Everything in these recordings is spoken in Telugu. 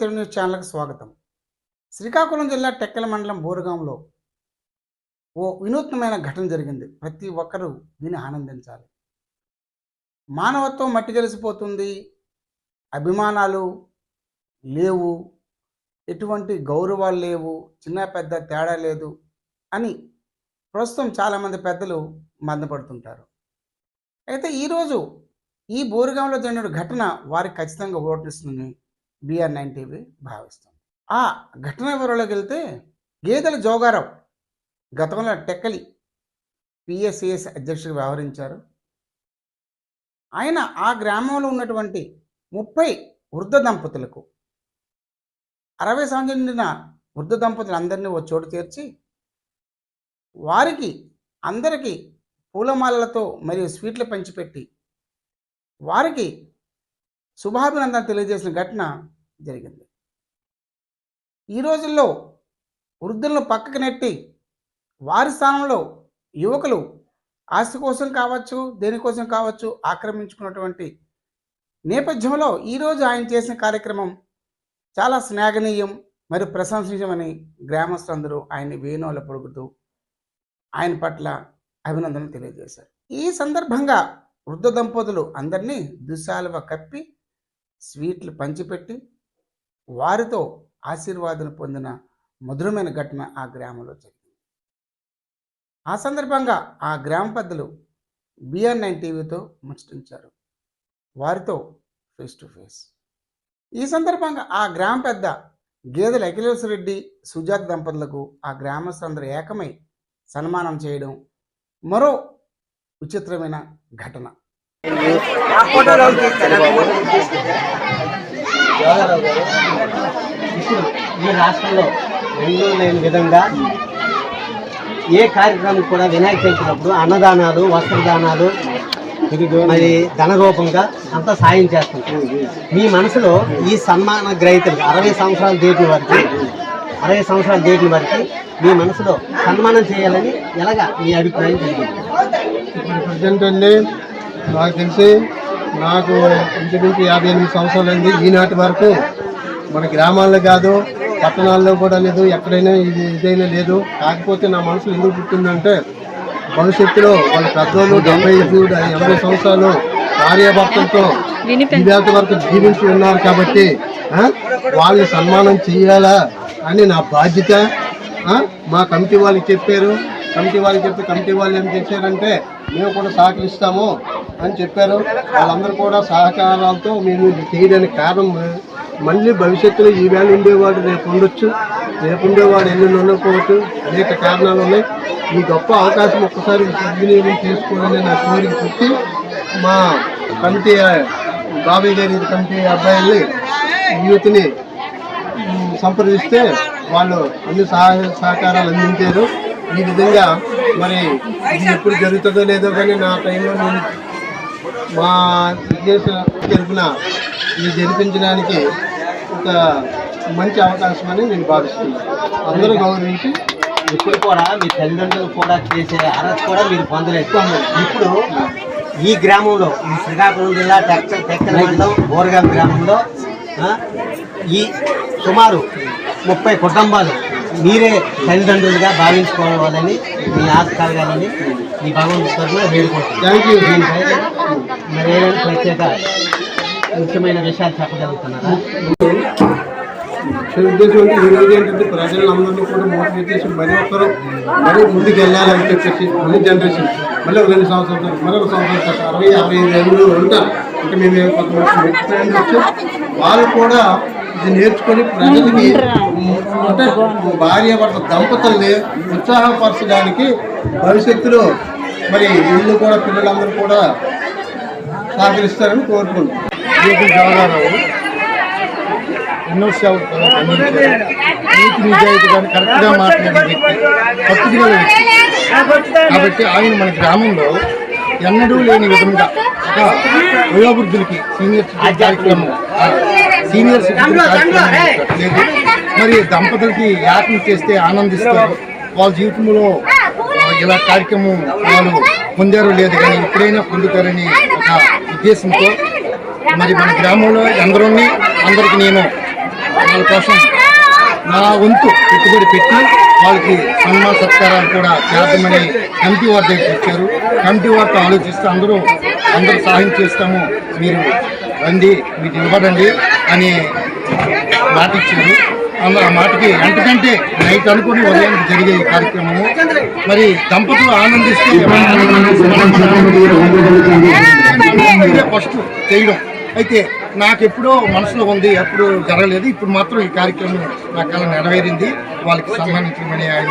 తెలుగు న్యూస్ ఛానల్కి స్వాగతం. శ్రీకాకుళం జిల్లా టెక్కల మండలం బోరుగాంలో ఓ వినూత్నమైన ఘటన జరిగింది. ప్రతి ఒక్కరూ దీన్ని ఆనందించాలి. మానవత్వం మట్టి కలిసిపోతుంది అభిమానాలు లేవు. ఎటువంటి గౌరవాలు లేవు. చిన్న పెద్ద తేడా లేదు అని ప్రస్తుతం చాలామంది పెద్దలు మందపడుతుంటారు. అయితే ఈరోజు ఈ బోరుగాంలో జరిగిన ఘటన వారికి ఖచ్చితంగా ఓటిస్తుందని బిఆర్ నైన్ టీవీ భావిస్తుంది. ఆ ఘటన వివరాల్లోకి వెళ్తే గేదెల జోగారావు గతంలో టెక్కలి పిఎస్సిఎస్ అధ్యక్షుడు వ్యవహరించారు. ఆయన ఆ గ్రామంలో ఉన్నటువంటి ముప్పై వృద్ధ దంపతులకు అరవై సంవత్సరం నిండిన వృద్ధ దంపతులందరినీ ఓ చోటు చేర్చి వారికి అందరికీ పూలమాలలతో మరియు స్వీట్లు పంచిపెట్టి వారికి శుభాభినందన తెలియజేసిన ఘటన జరిగింది. ఈ రోజుల్లో వృద్ధులను పక్కకు నెట్టి వారి స్థానంలో యువకులు ఆస్తి కోసం కావచ్చు దేనికోసం కావచ్చు ఆక్రమించుకున్నటువంటి నేపథ్యంలో ఈరోజు ఆయన చేసిన కార్యక్రమం చాలా స్నేహనీయం మరియు ప్రశంసించమని గ్రామస్తులందరూ ఆయన్ని వేణువుల పొడుగుతూ ఆయన పట్ల అభినందనలు తెలియజేశారు. ఈ సందర్భంగా వృద్ధ దంపతులు అందరినీ దుశాలువ కప్పి స్వీట్లు పంచిపెట్టి వారితో ఆశీర్వాదం పొందిన మధురమైన ఘటన ఆ గ్రామంలో జరిగింది. ఆ సందర్భంగా ఆ గ్రామ పెద్దలు బిఆర్ నైన్ టీవీతో ముచ్చటించారు. వారితో ఫేస్ టు ఫేస్ ఈ సందర్భంగా ఆ గ్రామ పెద్ద గేదెల అఖిలేశ్వర రెడ్డి సుజాత దంపతులకు ఆ గ్రామస్తులందరూ ఏకమై సన్మానం చేయడం మరో విచిత్రమైన ఘటన. ఈ రాష్ట్రంలో ఎన్నో లేని విధంగా ఏ కార్యక్రమం కూడా వినాయక చవితినప్పుడు అన్నదానాలు వస్త్రదానాలు మరి ధన రూపంగా అంతా సాయం చేస్తుంది మీ మనసులో ఈ సన్మాన గ్రహీతలు అరవై సంవత్సరాల డేట్ల వరకు అరవై సంవత్సరాల డేట్ల వరకు మీ మనసులో సన్మానం చేయాలని ఎలాగా మీ అభిప్రాయం? జరిగింది ప్రజెంట్ అండి నాకు తెలిసి నాకు ఇంచుమించు యాభై ఎనిమిది సంవత్సరాలు అయింది. ఈనాటి వరకు మన గ్రామాల్లో కాదు పట్టణాల్లో కూడా లేదు ఎక్కడైనా ఇది ఇదైనా లేదు. కాకపోతే నా మనసులో ఎందుకు పుట్టిందంటే భవిష్యత్తులో వాళ్ళ పెద్దోళ్ళు డెబ్బై ఐదు ఎనభై సంవత్సరాలు భార్యాభర్తలతో ఇదేంత వరకు జీవించి ఉన్నారు కాబట్టి వాళ్ళని సన్మానం చేయాలా అని నా బాధ్యత. మా కమిటీ వాళ్ళకి చెప్పారు. కమిటీ వాళ్ళకి చెప్తే కమిటీ వాళ్ళు ఏం చేశారంటే మేము కూడా సహకరిస్తాము. అని చెప్పారు. వాళ్ళందరూ కూడా సహకారాలతో మేము చేయడానికి కారణం మళ్ళీ భవిష్యత్తులో ఈ వేళ ఉండేవాడు రేపు ఉండొచ్చు రేపు ఉండేవాడు ఎల్లుండి ఉండకపోవచ్చు అనేక కారణాలు ఉన్నాయి. ఈ గొప్ప అవకాశం ఒక్కసారి సద్వినియోగం చేసుకోవాలని నా కోరిక పుట్టి మా కమిటీ బాబాయ్ గారి కమిటీ అబ్బాయిల్ని యూత్ని సంప్రదిస్తే వాళ్ళు అన్ని సహాయ సహకారాలు అందించారు. ఈ విధంగా మరి ఇది ఎప్పుడు జరుగుతుందో లేదో కానీ నా టైంలో నేను మా విదేశ తరఫున ఇది జరిపించడానికి ఒక మంచి అవకాశం అని నేను భావిస్తున్నాను. అందరూ గౌరవించి ఇప్పుడు కూడా మీ తల్లిదండ్రులు కూడా చేసే అర్హత కూడా మీరు పొందలేదు. ఇప్పుడు ఈ గ్రామంలో ఈ శ్రీకాకుళం జిల్లా టెక్క టెక్కల బోరగాం గ్రామంలో ఈ సుమారు ముప్పై కుటుంబాలు మీరే తల్లిదండ్రులుగా భావించుకోవాలని మీ ఆశ కలగాలని ఈ భగవంతు తరఫున వేడుకుంటున్నాను దీనిపై మరి ఏదైనా ప్రత్యేక ముఖ్యమైన విషయాలు చెప్పగలుగుతున్నారా? ఉద్దేశం అంటే ఈ రోజు ఏంటంటే ప్రజలందరినీ కూడా మోటివేట్ చేసి మరి ఒక్కరు మరీ ముందుకు వెళ్ళాలని చెప్పేసి మళ్ళీ జనరేషన్ మళ్ళీ ఒక రెండు సంవత్సరాల మరొక సంవత్సరం తర్వాత అరవై యాభై ఐదు ఏళ్ళు ఉంటారు. అంటే మేము కొంతమంది వాళ్ళు కూడా ఇది నేర్చుకొని ప్రజలకి అంటే భార్య భర్త దంపతుల్ని ఉత్సాహపరచడానికి భవిష్యత్తులో మరి వీళ్ళు కూడా పిల్లలందరూ కూడా సహకరిస్తారని కోరుకుంటున్నాం. ఎన్నో సేవలు నీతి నిజాయితీ కానీ కరెక్ట్గా మాట్లాడే వ్యక్తి పట్టుదల వ్యక్తి కాబట్టి ఆయన మన గ్రామంలో ఎన్నడూ లేని విధంగా ఒక వయోవృద్ధులకి సీనియర్ కార్యక్రమం. సీనియర్ సిటిజన్ కార్యక్రమం లేదు మరి దంపతులకి యాత్ర చేస్తే ఆనందిస్తారు. వాళ్ళ జీవితంలో ఇలా కార్యక్రమం వాళ్ళు పొందారో లేదు కానీ ఎప్పుడైనా పొందుతారని ఒక ఉద్దేశంతో మరి మన గ్రామంలో అందరూ అందరికి నేను వాళ్ళ కోసం నా వంతు పెట్టుబడి పెట్టి వాళ్ళకి సన్మాన సత్కారాలు కూడా చేద్దామని కమిటీ వారి దగ్గరికి వచ్చారు. కమిటీ వారితో ఆలోచిస్తే అందరూ అందరూ సహాయం చేస్తాము. మీరు రండి మీకు ఇవ్వడండి అని మాట ఇచ్చారు. అందులో ఆ మాటకి ఎంతకంటే నైట్ అనుకుని ఉదయం జరిగే ఈ కార్యక్రమము. మరి దంపతులు ఆనందిస్తే ఫస్ట్ చేయడం. అయితే నాకు ఎప్పుడో మనసులో ఉంది ఎప్పుడు జరగలేదు. ఇప్పుడు మాత్రం ఈ కార్యక్రమం నా అలా నెరవేరింది. వాళ్ళకి సంబంధించమని ఆయన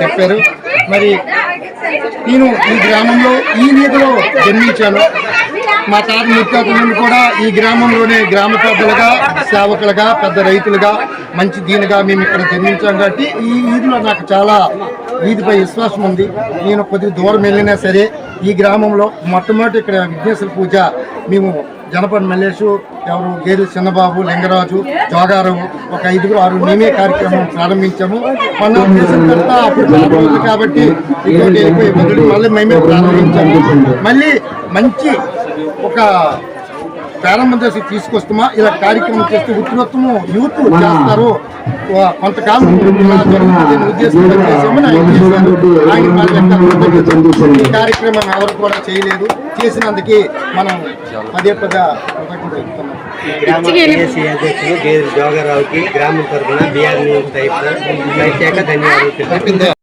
చెప్పారు. మరి నేను ఈ గ్రామంలో ఈ వీధిలో జన్మించాను. మా తాత ముత్తాతలు కూడా ఈ గ్రామంలోనే గ్రామ పెద్దలుగా సేవకులుగా పెద్ద రైతులుగా మంచి దీనిగా మేము ఇక్కడ జన్మించాం కాబట్టి ఈ వీధిలో నాకు చాలా వీధిపై విశ్వాసం ఉంది. నేను కొద్దిగా దూరం వెళ్ళినా సరే ఈ గ్రామంలో మొట్టమొదటి ఇక్కడ విఘ్నేశ్వర పూజ మేము జనపద్ మల్లేషు ఎవరు? గేరు చిన్నబాబు లింగరాజు జోగారావు ఒక ఐదుగురు ఆరు మేమే కార్యక్రమం ప్రారంభించాము. మన ఉద్దేశం తర్వాత అప్పుడు కాబట్టి ఇంకోటి వెళ్ళిపోయి మళ్ళీ మేమే ప్రారంభించాము. మళ్ళీ మంచి ఒక ప్రారంభం చేసి తీసుకొస్తామా? ఇలా కార్యక్రమం చేస్తే ఉత్తరోత్తము యూత్ చేస్తారు. కొంతకాలం. ఈ కార్యక్రమం ఎవరు కూడా చేయలేదు. చేసినందుకు మనం పదే పదే కృతజ్ఞతలు చెప్తున్నాం. గ్రామ జోగారావుకి తరఫున బీఆర్ న్యూస్ తరఫున ధన్యవాదాలు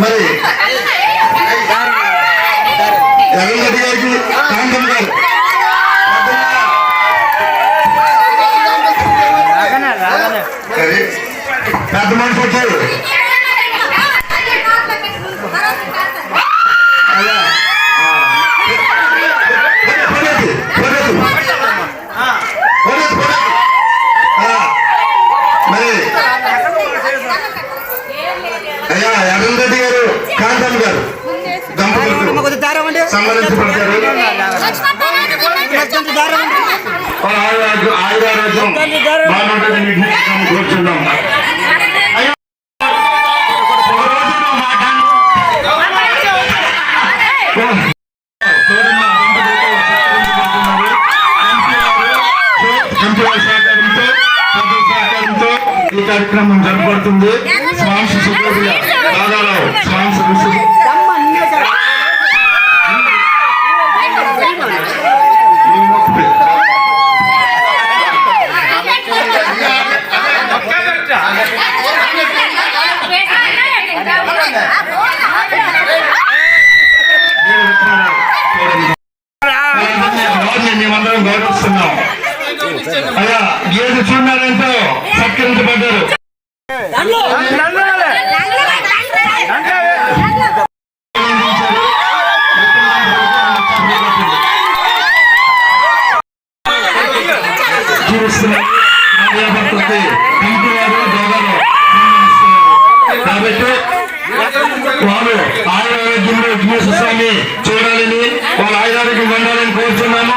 మరి ఎర్రగడ్డి గారికి కాంతం గారు. పెద్ద మనిషి వచ్చారు అలా. ఆ. పోలేదు, పోలేదు. పోలేదు, పోలేదు. ఆ. మరి అయ్యా అరుణ్ రెడ్డి గారు కాంతం గారు దంపతులకు సంబంధించబడ్డారు వాళ్ళ ఆయురారోగ్యం ఆయురారోగ్యం బాగుంటుంది విఘ్నేశ్వరం కూర్చుందాం అయ్యా, ఒక రోజు నా మాట తోడమ్మ దంపతులతో సత్కరించబడుతున్నారు. ఎంపీ వారి సహకారంతో పెద్దల సహకారంతో ఈ కార్యక్రమం జరపబడుతుంది స్వాంశ సుబ్రహ్మణ్య రాధారావు స్వాంశ సుబ్రహ్మణ్య మీ మొక్కు. వీరు విత్తనాలు తోడమ్మ. వారిని మేమందరం గౌరవిస్తున్నాం అయ్యా గేదె చూడాలంటూ సత్కరించబడ్డారు జీవిస్తున్నారు భార్యాభర్తలకి ఇంటి వారు దొంగలు సంబంధిస్తున్నారు. కాబట్టి వారు ఆయురారోగ్యంలో విఘ్నేశ్వర స్వామి చూడాలని వాళ్ళ ఆయురారోగ్యం పొందాలని కోరుతున్నాము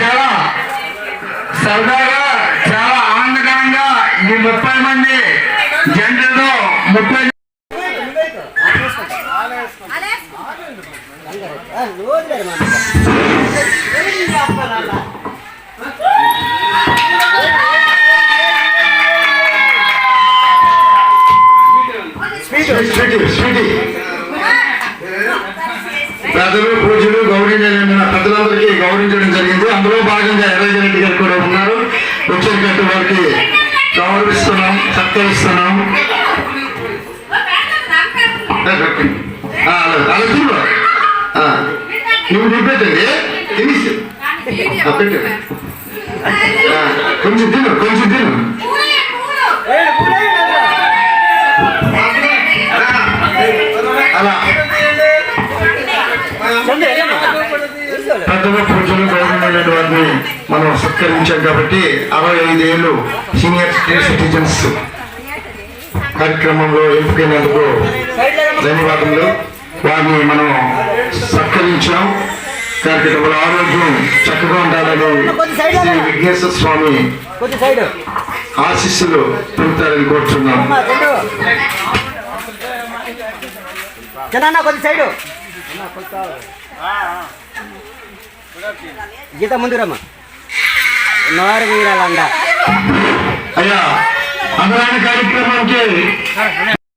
చాలా సరదాగా చాలా ఆనందకరంగా ఈ ముప్పై మంది జంటతో ముప్పై స్వీటీ స్వీటీ. పెద్దలు పూజలు గౌరవించిన పెద్దలందరికీ గౌరవించడం జరిగింది. అందులో భాగంగా ఎర్రజ రెడ్డి గారు కూడా ఉన్నారు. వచ్చేటట్టు వారికి గౌరవిస్తున్నాం సత్కరిస్తున్నాం. ఆ, అలా చూడు నువ్వు నింపెట్టండి తినేసి. ఆ, కొంచెం తిను కొంచెం తిను. మనం సత్కరించాం కాబట్టి అరవై ఐదు ఏళ్ళు సీనియర్ సిటిజన్స్ కార్యక్రమంలో ఎంపికైనందుకు ధన్యవాదములు. వారిని మనం సత్కరించాం కార్యక్రమంలో ఆరోగ్యం చక్కగా ఉండాలని శ్రీ విఘ్నేశ్వర స్వామి ఆశీస్సులు పొందుతారని కోరుతున్నాం గీత ముందు నోరు వీరాలండ అయ్యా అన్నదాన కార్యక్రమానికి